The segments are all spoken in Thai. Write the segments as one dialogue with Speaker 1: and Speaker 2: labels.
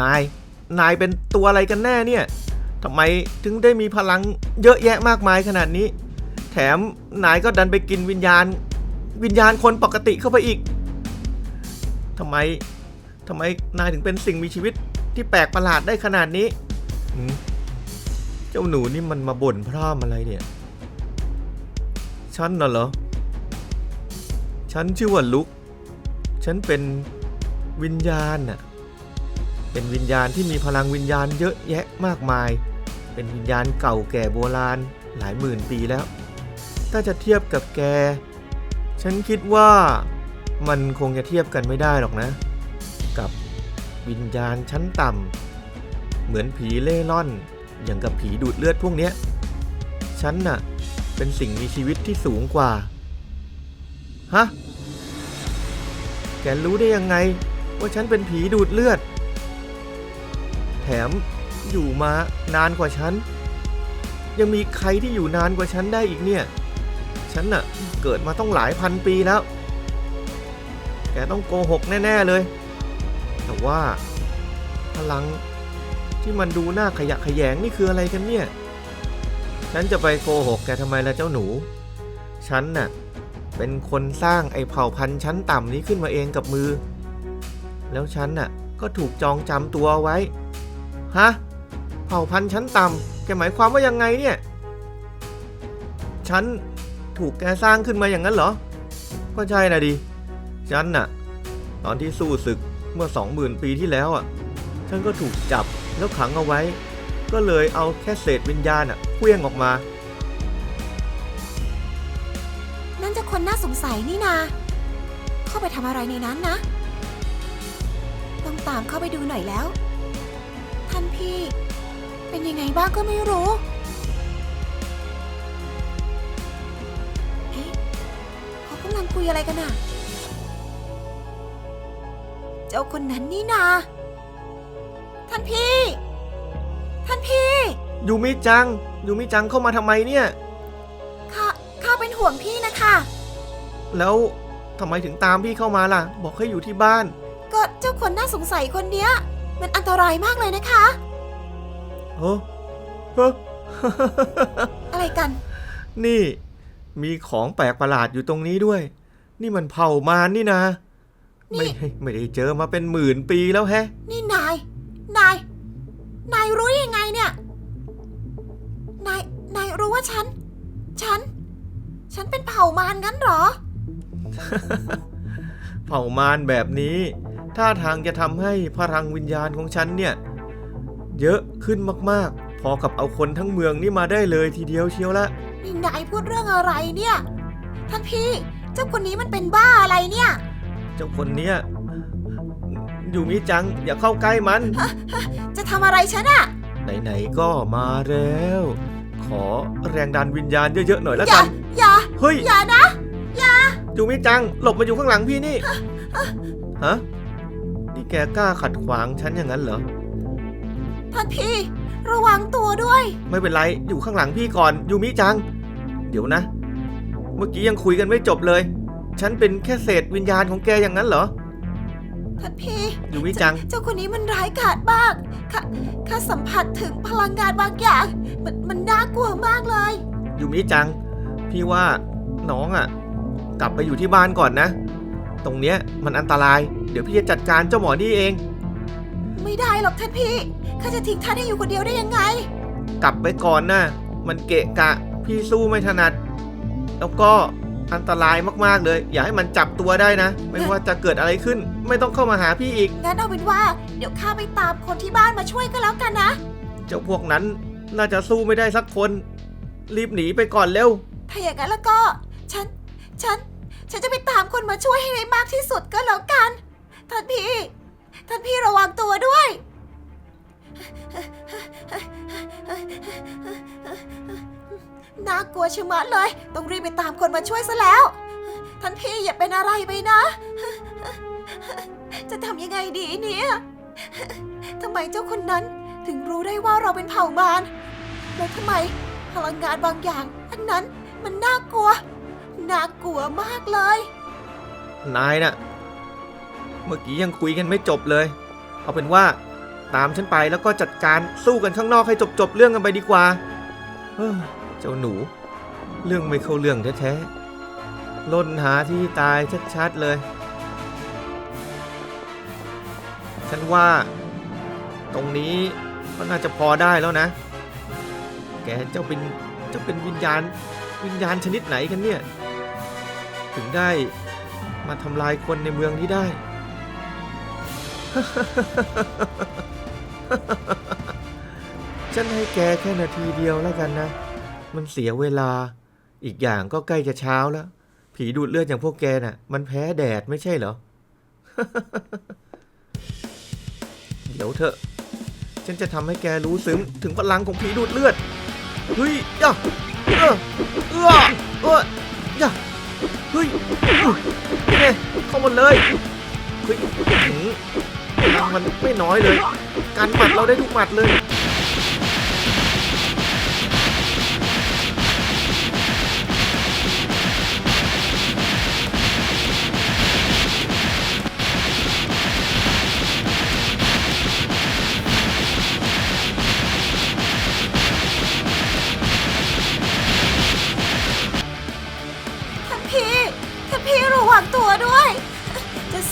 Speaker 1: นาย นายเป็นตัวอะไรกันแน่เนี่ยทำไมถึงได้มีพลังเยอะแยะมากมายขนาดนี้ แถมนายก็ดันไปกินวิญญาณ วิญญาณคนปกติเข้าไปอีกทำไมทำไมนายถึงเป็นสิ่งมีชีวิตที่แปลกประหลาดได้ขนาดนี้ เจ้าหนูนี่มันมาบ่นพร่ำอะไรเนี่ย ฉันน่ะเหรอ ฉันชื่อว่าลุก ฉันเป็นวิญญาณน่ะ เป็นวิญญาณที่มีพลังวิญญาณเยอะแยะมากมาย เป็นวิญญาณเก่าแก่โบราณหลายหมื่นปีแล้ว ถ้าจะเทียบกับแก ฉันคิดว่ามันคงจะเทียบกันไม่ได้หรอกนะ กับวิญญาณชั้นต่ำเหมือนผีเล่ร่อน อย่างกับผีดูดเลือดพวกเนี้ย ฉันน่ะ เป็นสิ่งมีชีวิตที่สูงกว่า ฮะ แกรู้ได้ยังไง ว่าฉันเป็นผีดูดเลือด มอยู่มานานกว่าฉัน ยังมีใครที่อยู่นานกว่าฉันได้อีกเนี่ย ฉันน่ะเกิดมาต้องหลายพันปีแล้ว แกต้องโกหกแน่ ๆเลย แต่ว่า พลังที่มันดูหน่าขยะขยงนี่คืออะไรกันเนี่ย ฉันจะไปโกหกแกทำไมล่ะเจ้าหนู ฉันน่ะเป็นคนสร้างไอ้เผ่าพันธุ์ชั้นต่ำนี้ขึ้นมาเองกับมือ แล้วฉันน่ะก็ถูกจองจำตัวไว้ ฮะ เผ่าพันธุ์ชั้นต่ำแกหมายความว่ายังไงเนี่ย ฉันถูกแกสร้างขึ้นมาอย่างนั้นเหรอ ก็ใช่นะดิ ฉันน่ะ ตอนที่สู้ศึกเมื่อสองหมื่นปีที่แล้วอะ ฉันก็ถูกจับแล้วขังเอาไว้ ก็เลยเอาแค่เศษวิญญาณอะเคลื่องออกมา
Speaker 2: นั่นจะคนน่าสงสัยนี่นา เข้าไปทำอะไรในนั้นนะ ต้องตามเข้าไปดูหน่อยแล้ว ท่านพี่ เป็นยังไงบ้างก็ไม่รู้ เอ๊ะเขากำลังคุยอะไรกันน่ะเจ้าคนนั้นนี่นา ท่านพี่ ท่านพี่
Speaker 1: ยูมิจัง ยูมิจังเข้ามาทำไมเนี่ย
Speaker 2: ข้า ข้าเป็นห่วงพี่นะคะ
Speaker 1: แล้วทำไมถึงตามพี่เข้ามาล่ะ บอกให้อยู่ที่บ้าน
Speaker 2: ก็เจ้าคนน่าสงสัยคนเนี้ย มันอันตรายมากเลยนะคะ
Speaker 1: เฮ้อเฮ้อ
Speaker 2: อะไรกัน
Speaker 1: นี่มีของแปลกประหลาดอยู่ตรงนี้ด้วย นี่มันเผ่ามารนี่นะ
Speaker 2: นี่
Speaker 1: ไม่ไม่ได้เจอมาเป็นหมื่นปีแล้วแฮะ
Speaker 2: นี่นาย นาย นายรู้ยังไงเนี่ย นาย นายรู้ว่าฉัน ฉัน ฉันเป็นเผ่ามารงั้นเหรอ
Speaker 1: เผ่ามารแบบนี้ ท่าทางจะทำให้พลังวิญญาณของฉันเนี่ยเยอะขึ้นมากๆ พอกับเอาคนทั้งเมืองนี่มาได้เลยทีเดียวเชียวละ
Speaker 2: นี่นายพูดเรื่องอะไรเนี่ย ท่านพี่ เจ้าคนนี้มันเป็นบ้าอะไรเนี่ย
Speaker 1: เจ้าคนเนี้ยอยู่มิจังอย่าเข้าใกล้มัน
Speaker 2: จะทำอะไรฉันอะ
Speaker 1: ไหนๆก็มาแล้ว ขอแรงดันวิญญาณเยอะๆหน่อยแล้ว
Speaker 2: อย่า
Speaker 1: กัน
Speaker 2: อย่า
Speaker 1: เฮ้ย
Speaker 2: อย่านะ
Speaker 1: ยูมิจัง หลบมาอยู่ข้างหลังพี่นี่ ฮะนี่ แกกล้าขัดขวางฉันอย่างนั้นเหรอ
Speaker 2: ท่านพี่ ระวังตัวด้วย
Speaker 1: ไม่เป็นไร อยู่ข้างหลังพี่ก่อนยูมิจัง เดี๋ยวนะ เมื่อกี้ยังคุยกันไม่จบเลย ฉันเป็นแค่เศษวิญญาณของแกอย่างนั้นเหรอ
Speaker 2: ท่านพี่
Speaker 1: ยูมิจัง
Speaker 2: เจ้าคนนี้มันร้ายกาจมากข้าข้าสัมผัสถึงพลังงานบางอย่าง มันมันน่ากลัวมากเลย
Speaker 1: ยูมิจัง พี่ว่าน้องอะ กลับไปอยู่ที่บ้านก่อนนะ ตรงเนี้ยมันอันตราย เดี๋ยวพี่จะจัดการเจ้าหมอนี่เอง
Speaker 2: ไม่ได้หรอกท่านพี่ ข้าจะทิ้งท่านให้อยู่คนเดียวได้ยังไง
Speaker 1: กลับไปก่อนนะมันเกะกะ พี่สู้ไม่ถนัด แล้วก็อันตรายมากๆเลย อย่าให้มันจับตัวได้นะ ไม่ว่าจะเกิดอะไรขึ้น ไม่ต้องเข้ามาหาพี่อีก
Speaker 2: งั้นเอาเป็นว่า เดี๋ยวข้าไปตามคนที่บ้านมาช่วยก็แล้วกันนะ
Speaker 1: เจ้าพวกนั้นน่าจะสู้ไม่ได้สักคน รีบหนีไปก่อนเร็ว
Speaker 2: ถ้าอย่างนั้นแล้วก็ ฉัน ฉัน ฉันจะไปตามคนมาช่วยให้ได้มากที่สุดก็แล้วกัน ท่านพี่ ท่านพี่ระวังตัวด้วย น่ากลัวชะมัดเลย ต้องรีบไปตามคนมาช่วยซะแล้ว ท่านพี่อย่าเป็นอะไรไปนะ จะทำยังไงดีเนี่ยทำไมเจ้าคนนั้นถึงรู้ได้ว่าเราเป็นเผ่ามารแล้วทำไมพลังงานบางอย่างอันนั้นมันน่ากลัว น่ากลัวมากเลย
Speaker 1: นายน่ะ เมื่อกี้ยังคุยกันไม่จบเลย เอาเป็นว่าตามฉันไปแล้วก็จัดการสู้กันข้างนอกให้จบๆเรื่องกันไปดีกว่าเฮ้อเจ้าหนู เรื่องไม่เข้าเรื่องแท้ๆล่นหาที่ตายชัดๆเลย ฉันว่า ตรงนี้ก็น่าจะพอได้แล้วนะ แกเจ้าเป็นเจ้าเป็นวิญญาณวิญญาณชนิดไหนกันเนี่ย ถึงได้มาทำลายคนในเมืองนี้ได้ ฉันให้แกแค่นาทีเดียวแล้วกันนะ มันเสียเวลา อีกอย่างก็ใกล้จะเช้าแล้ว ผีดูดเลือดอย่างพวกแกน่ะ มันแพ้แดดไม่ใช่เหรอ เดี๋ยวเถอะ ฉันจะทำให้แกรู้ซึ้งถึงพลังของผีดูดเลือด เฮ้ยย่าเออเออเออย่าเฮ้ยเนี่ยเข้ามาเลย เฮ้ยหืมพลังมันไม่น้อยเลย การหมัดเราได้ทุกหมัดเลย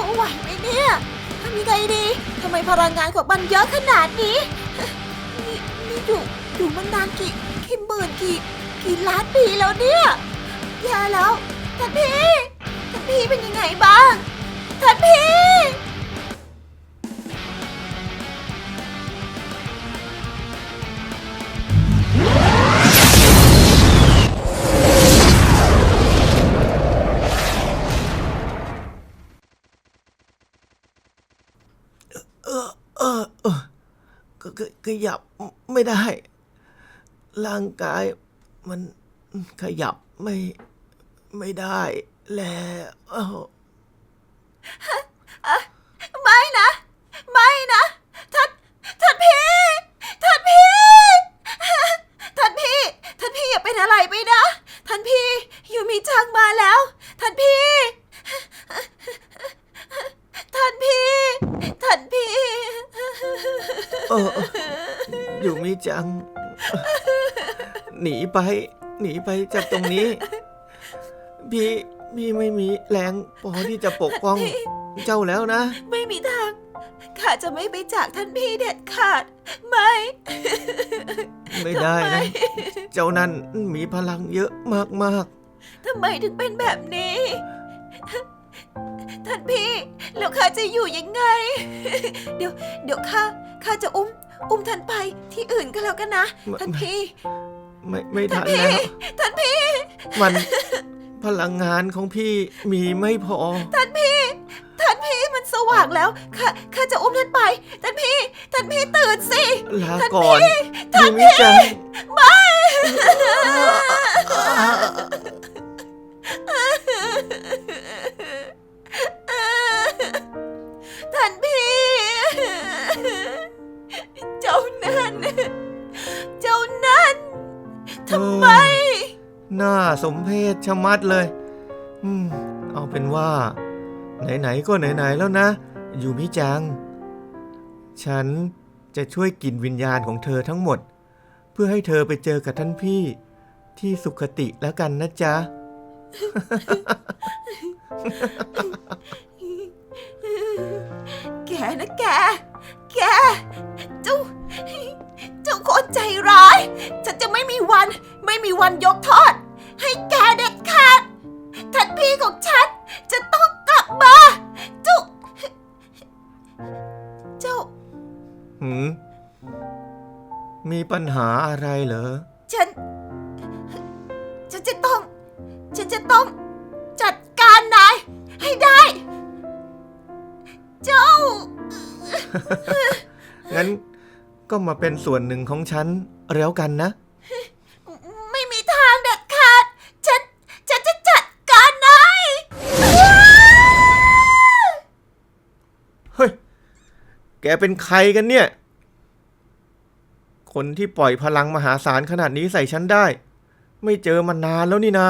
Speaker 2: สู้ไหวไหมเนี่ยทำยังไงดีทำไมพลังงานของมันเยอะขนาดนี้นี่นี่อยู่อยู่มานานกี่กี่หมื่นกี่กี่ล้านปีแล้วเนี่ยแย่แล้วท่านพี่ท่านพี่เป็นยังไงบ้างท่านพี่
Speaker 1: ออเออเออก็ขยับไม่ได้ ร่างกายมันขยับไม่ไม่ได้แล้ว
Speaker 2: ไป
Speaker 1: หนีไปจากตรงนี้ พี่พี่ไม่มีแรงพอที่จะปกป้องเจ้าแล้วนะ
Speaker 2: ไม่มีทาง ข้าจะไม่ไปจากท่านพี่เด็ดขาด ไม่
Speaker 1: ไม่ได้นะ เจ้านั่นมีพลังเยอะมาก
Speaker 2: ทำไมถึงเป็นแบบนี้ ท่านพี่ แล้วข้าจะอยู่ยังไง เดี๋ยว เดี๋ยวข้าข้าจะอุ้ม อุ้มท่านไปที่อื่นก็แล้วกันนะ
Speaker 1: ไม่
Speaker 2: ท่านพี่
Speaker 1: ๆ ไม่ไม่ทัน
Speaker 2: พี่
Speaker 1: แล้ว
Speaker 2: ท่านพี่
Speaker 1: มันพลังงานของพี่มีไม่พอ
Speaker 2: ท่านพี่ ท่านพี่มันสว่างแล้ว ข้า ข้าจะอุ้มท่านไป ท่านพี่ ท่านพี่ตื่นสิ
Speaker 1: ลาก่อนยูมิจัง
Speaker 2: ไม่ท่ น่า
Speaker 1: สมเพชชะมัดเลย อืม เอาเป็นว่า ไหนๆก็ไหนๆแล้วนะ อยู่มิจัง ฉันจะช่วยกินวิญญาณของเธอทั้งหมด เพื่อให้เธอไปเจอกับท่านพี่ที่สุขติแล้วกันนะจ๊ะ
Speaker 2: แกนะแก แก เจ้า เจ้าคนใจร้าย ฉันจะไม่มีวัน ไม่มีวันยกโทษ
Speaker 1: มีปัญหาอะไรเหรอ
Speaker 2: ฉัน ฉันจะต้อง ฉันจะต้องจัดการนายให้ได้ เจ้า
Speaker 1: งั้นก็มาเป็นส่วนหนึ่งของฉันแล้วกันนะ
Speaker 2: ไม่มีทางเด็ดขาด ฉัน ฉันจะจัดการนาย
Speaker 1: เฮ้ย แกเป็นใครกันเนี่ย คนที่ปล่อยพลังมหาศาลขนาดนี้ใส่ฉันได้ ไม่เจอมานานแล้วนี่นา